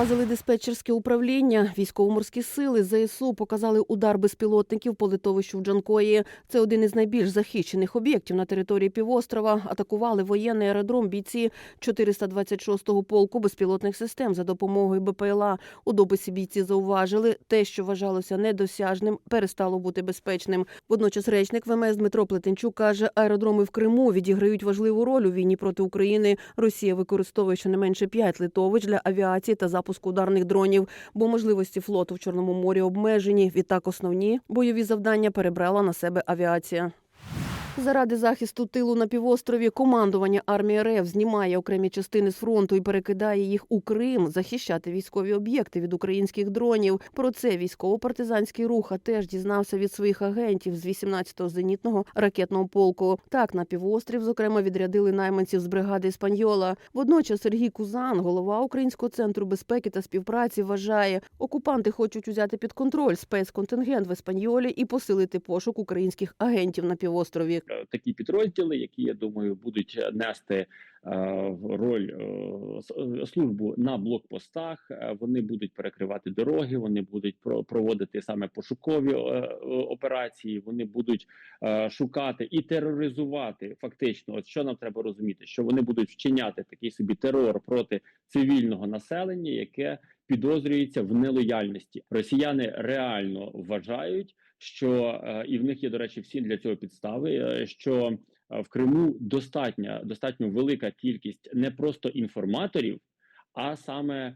Вразили диспетчерське управління. Військово-морські сили ЗСУ показали удар безпілотників по литовищу в Джанкої. Це один із найбільш захищених об'єктів на території півострова. Атакували воєнний аеродром бійці 426-го полку безпілотних систем за допомогою БПЛА. У дописі бійці зауважили, те, що вважалося недосяжним, перестало бути безпечним. Водночас речник ВМС Дмитро Плетенчук каже, аеродроми в Криму відіграють важливу роль у війні проти України. Росія використовує щонайменше п'ять литовищ для авіації та запуску ударних дронів, бо можливості флоту в Чорному морі обмежені. Відтак основні бойові завдання перебрала на себе авіація. Заради захисту тилу на півострові командування армії РФ знімає окремі частини з фронту і перекидає їх у Крим захищати військові об'єкти від українських дронів. Про це військово-партизанський рух а теж дізнався від своїх агентів з 18-го зенітного ракетного полку. Так на півострів, зокрема, відрядили найманців з бригади Іспаньола. Водночас Сергій Кузан, голова Українського центру безпеки та співпраці, вважає, окупанти хочуть узяти під контроль спецконтингент в Іспаньолі і посилити пошук українських агентів на півострові. Е, такі підрозділи, які я думаю будуть нести е, роль е, службу на блокпостах. Вони будуть перекривати дороги, вони будуть про- проводити саме пошукові операції. Вони будуть шукати і тероризувати. Фактично, от що нам треба розуміти, що вони будуть вчиняти такий собі терор проти цивільного населення, яке підозрюється в нелояльності. Росіяни реально вважають, що е, і в них є, до речі, всі для цього підстави, е, що е, в Криму достатня достатньо велика кількість не просто інформаторів, а саме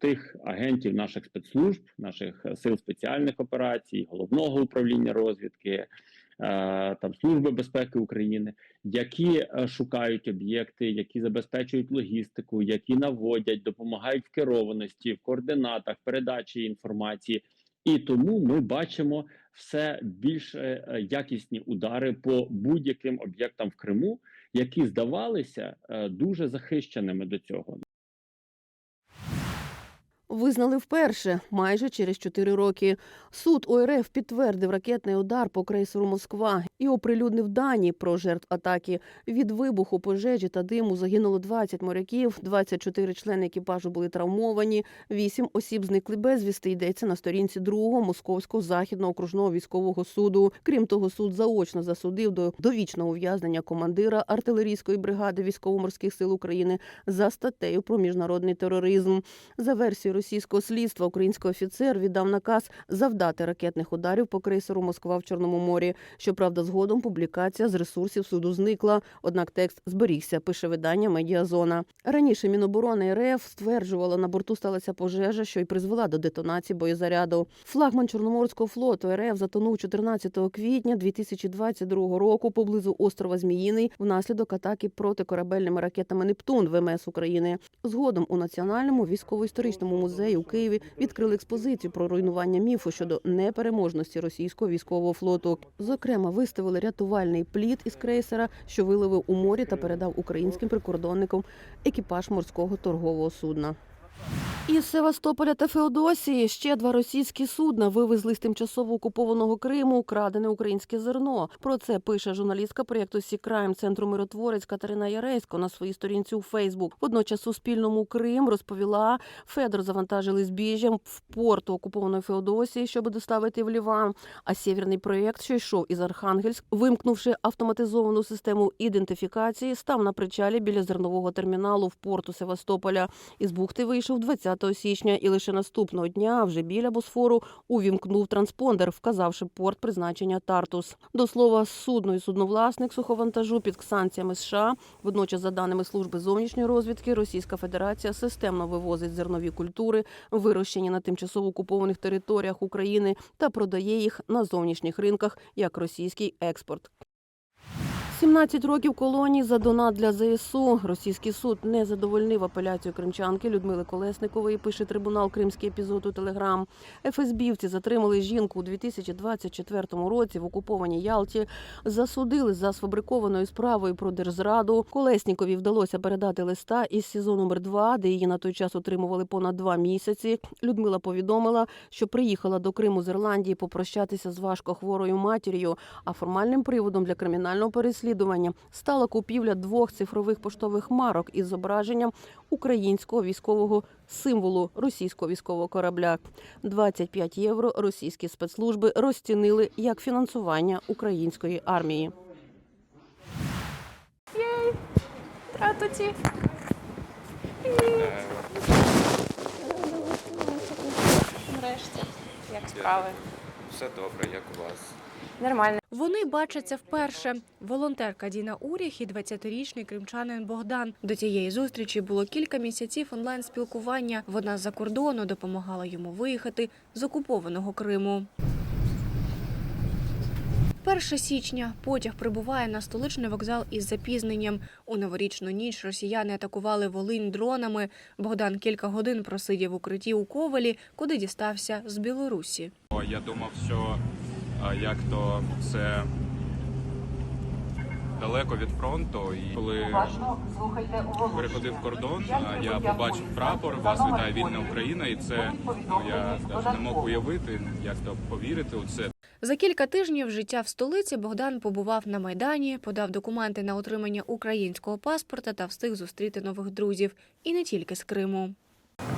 тих агентів наших спецслужб, наших сил спеціальних операцій, головного управління розвідки. Там служби безпеки України, які шукають об'єкти, які забезпечують логістику, які наводять, допомагають в керованості, в координатах, передачі інформації, і тому ми бачимо все більш е, е, якісні удари по будь-яким об'єктам в Криму, які здавалися е, дуже захищеними до цього. Визнали вперше майже через чотири роки. Суд ОРФ підтвердив ракетний удар по крейсеру Москва і оприлюднив дані про жертв атаки. Від вибуху, пожежі та диму загинуло 20 моряків, 24 члени екіпажу були травмовані, 8 осіб зникли безвісти. Йдеться на сторінці другого московського західного окружного військового суду. Крім того, суд заочно засудив до довічного ув'язнення командира артилерійської бригади військово-морських сил України за статтею про міжнародний тероризм. За версією російського слідства, український офіцер віддав наказ завдати ракетних ударів по крейсеру Москва в Чорному морі. Щоправда, згодом публікація з ресурсів суду зникла. Однак текст зберігся, пише видання Медіазона. Раніше Міноборони РФ стверджувала, на борту сталася пожежа, що й призвела до детонації боєзаряду. Флагман Чорноморського флоту РФ затонув 14 квітня 2022 року поблизу острова Зміїний внаслідок атаки протикорабельними ракетами Нептун ВМС України. Згодом у національному військово-історичному музеї у Києві відкрили експозицію про руйнування міфу щодо непереможності російського військового флоту. Зокрема, виставили рятувальний плід із крейсера, що виловив у морі та передав українським прикордонникам екіпаж морського торгового судна. Із Севастополя та Феодосії ще два російські судна вивезли з тимчасово окупованого Криму крадене українське зерно. Про це пише журналістка проєкту Сі Крайм центру миротворець Катерина Яресько на своїй сторінці у Фейсбук. Водночас Суспільному Крим розповіла, Федор завантажили збіжжям в порту окупованої Феодосії, щоб доставити в Ліван. А сєвєрний проєкт, що йшов із Архангельськ, вимкнувши автоматизовану систему ідентифікації, став на причалі біля зернового терміналу в порту Севастополя. Із бухти вийшов 20 січня, і лише наступного дня, вже біля Босфору, увімкнув транспондер, вказавши порт призначення Тартус. До слова, судно і судновласник суховантажу під санкціями США. Водночас, за даними служби зовнішньої розвідки, Російська Федерація системно вивозить зернові культури, вирощені на тимчасово окупованих територіях України, та продає їх на зовнішніх ринках як російський експорт. 17 років колонії за донат для ЗСУ. Російський суд не задовольнив апеляцію кримчанки Людмили Колесникової. Пише трибунал Кримський епізод у Телеграм. ФСБівці затримали жінку у 2024 році в окупованій Ялті. Засудили за сфабрикованою справою про держзраду. Колеснікові вдалося передати листа із СІЗО номер 2 де її на той час утримували понад два місяці. Людмила повідомила, що приїхала до Криму з Ірландії попрощатися з важко хворою матір'ю. А формальним приводом для кримінального переслідування розслідування стала купівля двох цифрових поштових марок із зображенням українського військового символу російського військового корабля. 25 євро російські спецслужби розцінили як фінансування української армії. Тратоті. Нарешті, як справи? Все добре, як у вас? Нормально. Вони бачаться вперше. Волонтерка Діна Уріх і 20-річний кримчанин Богдан. До цієї зустрічі було кілька місяців онлайн спілкування. Вона з-за кордону допомагала йому виїхати з окупованого Криму. 1 січня потяг прибуває на столичний вокзал із запізненням. У новорічну ніч росіяни атакували Волинь дронами. Богдан кілька годин просидів укритті у Ковалі, куди дістався з Білорусі. Я думав, що а, як то це далеко від фронту, і коли переходив кордон, а, я побачив прапор, вас вітає вільна Україна, і це ну я навіть не мог уявити, як то повірити у це. За кілька тижнів життя в столиці Богдан побував на майдані, подав документи на отримання українського паспорта та встиг зустріти нових друзів, і не тільки з Криму.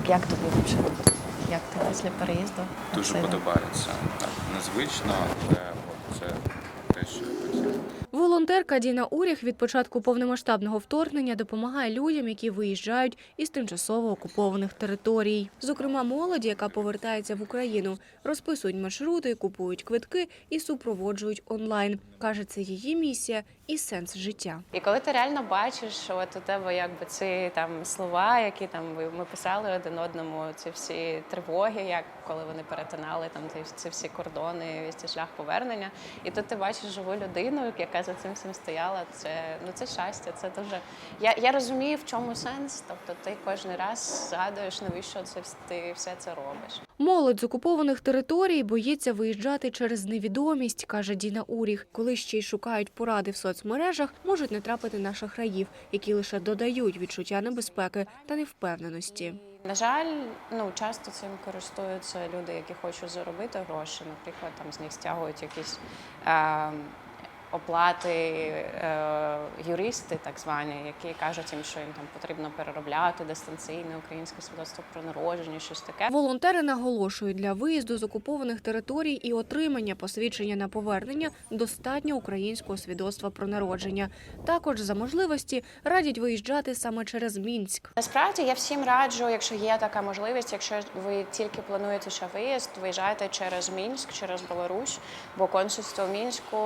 Як тобі взагалі? Як ти після переїзду? Дуже подобається. Так, незвично, але це те, що я хотів. Волонтерка Діна Уріх від початку повномасштабного вторгнення допомагає людям, які виїжджають із тимчасово окупованих територій. Зокрема, молоді, яка повертається в Україну, розписують маршрути, купують квитки і супроводжують онлайн. каже, це її місія і сенс життя. І коли ти реально бачиш, от у тебе якби ці там слова, які там ми писали один одному, ці всі тривоги, як коли вони перетинали там ці, ці всі кордони, цей шлях повернення. І тут ти бачиш живу людину, яка за цим всім стояла. Це ну це щастя. Це дуже я, я розумію, в чому сенс. Тобто ти кожен раз згадуєш, навіщо це ти все це робиш. Молодь з окупованих територій боїться виїжджати через невідомість, каже Діна Уріх. Коли ще й шукають поради в соцмережах, можуть натрапити на шахраїв, які лише додають відчуття небезпеки та невпевненості. На жаль, ну часто цим користуються люди, які хочуть заробити гроші. Наприклад, там з них стягують якісь е, оплати е, юристи, так звані, які кажуть їм, що їм там потрібно переробляти дистанційне українське свідоцтво про народження, щось таке. Волонтери наголошують, для виїзду з окупованих територій і отримання посвідчення на повернення достатньо українського свідоцтва про народження. Також за можливості радять виїжджати саме через Мінськ. Насправді я всім раджу, якщо є така можливість, якщо ви тільки плануєте ще виїзд, виїжджайте через Мінськ, через Білорусь, бо консульство в Мінську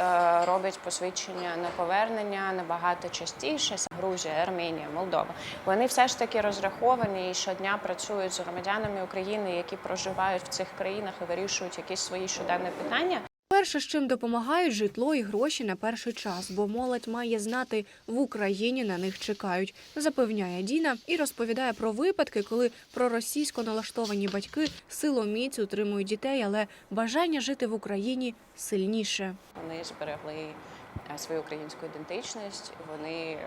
е, робить посвідчення на повернення набагато частіше. Грузія, Арменія, Молдова. Вони все ж таки розраховані і щодня працюють з громадянами України, які проживають в цих країнах і вирішують якісь свої щоденні питання. Перше, з чим допомагають житло і гроші на перший час, бо молодь має знати, в Україні на них чекають, запевняє Діна і розповідає про випадки, коли проросійсько налаштовані батьки силоміць утримують дітей, але бажання жити в Україні сильніше. Вони зберегли е, свою українську ідентичність. Вони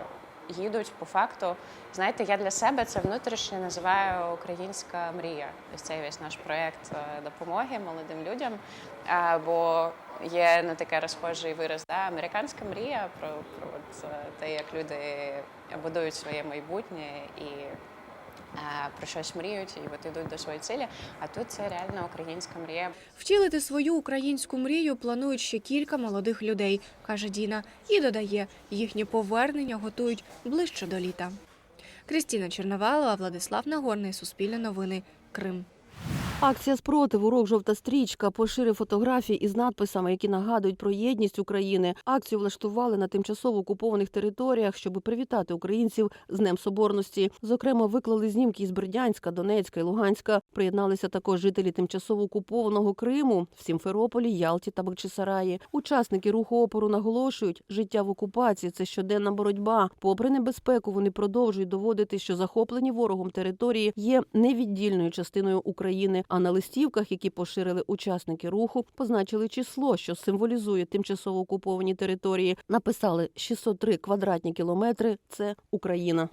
їдуть по факту. Знаєте, я для себе це внутрішньо називаю українська мрія. Ось цей весь наш проєкт е, допомоги молодим людям. Бо є на таке розхожий вираз, да, американська мрія про, про е, те, як люди будують своє майбутнє і про щось мріють, і от йдуть до своєї цілі. А тут це реально українська мрія. Втілити свою українську мрію планують ще кілька молодих людей, каже Діна, і додає, їхнє повернення готують ближче до літа. Крістіна Черновалова, Владислав Нагорний, Суспільне новини, Крим. Акція спротиву «Рок жовта стрічка поширив фотографії із надписами, які нагадують про єдність України. Акцію влаштували на тимчасово окупованих територіях, щоб привітати українців з Днем Соборності. Зокрема, виклали знімки із Бердянська, Донецька і Луганська. Приєдналися також жителі тимчасово окупованого Криму в Сімферополі, Ялті та Бахчисараї. Учасники руху опору наголошують, життя в окупації це щоденна боротьба. Попри небезпеку, вони продовжують доводити, що захоплені ворогом території є невіддільною частиною України. А на листівках, які поширили учасники руху, позначили число, що символізує тимчасово окуповані території. Написали 603 квадратні кілометри. Це Україна.